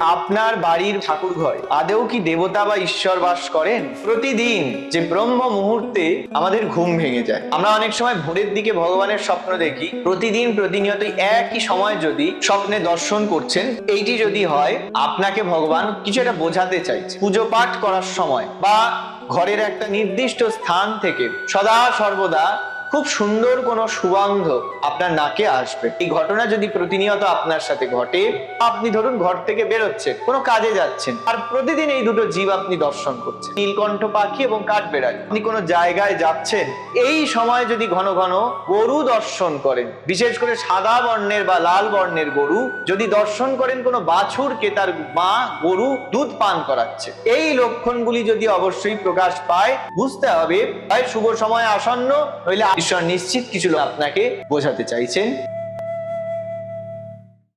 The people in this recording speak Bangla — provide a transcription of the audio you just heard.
আপনার বাড়ির ঠাকুর ঘরে আদেও কি দেবতা বা ঈশ্বর বাস করেন? প্রতিদিন যে ব্রহ্ম মুহূর্তে আমাদের ঘুম ভেঙে যায়। আমরা অনেক সময় ভোরের দিকে ভগবানের স্বপ্ন দেখি। প্রতিদিন প্রতিনিয়ত একই সময় যদি স্বপ্নে দর্শন করছেন, এইটি যদি হয়, আপনাকে ভগবান কিছু একটা বোঝাতে চাইছে। পুজো পাঠ করার সময় বা ঘরের একটা নির্দিষ্ট স্থান থেকে সদা সর্বদা খুব সুন্দর কোনো সুগন্ধ আপনার নাকে আসবে। এই ঘটনা যদি প্রতিনিয়ত আপনার সাথে ঘটে, আপনি ধরুন ঘর থেকে বেরোচ্ছেন, কোনো কাজে যাচ্ছেন, আর প্রতিদিন এই দুটো জীব আপনি দর্শন করছেন। নীলকণ্ঠ পাখি এবং কাঠবেড়ালি। আপনি কোনো জায়গায় যাচ্ছেন, এই সময় যদি ঘন ঘন গরু দর্শন করেন, বিশেষ করে সাদা বর্ণের বা লাল বর্ণের গরু, যদি দর্শন করেন কোনো বাছুরকে তার মা, গরু দুধ পান করাচ্ছে। এই লক্ষণগুলি যদি অবশ্যই প্রকাশ পায়, বুঝতে হবে শুভ সময় আসন্ন, নইলে ঈশ্বর নিশ্চিত কিছু আপনাকে বোঝাতে চাইছেন।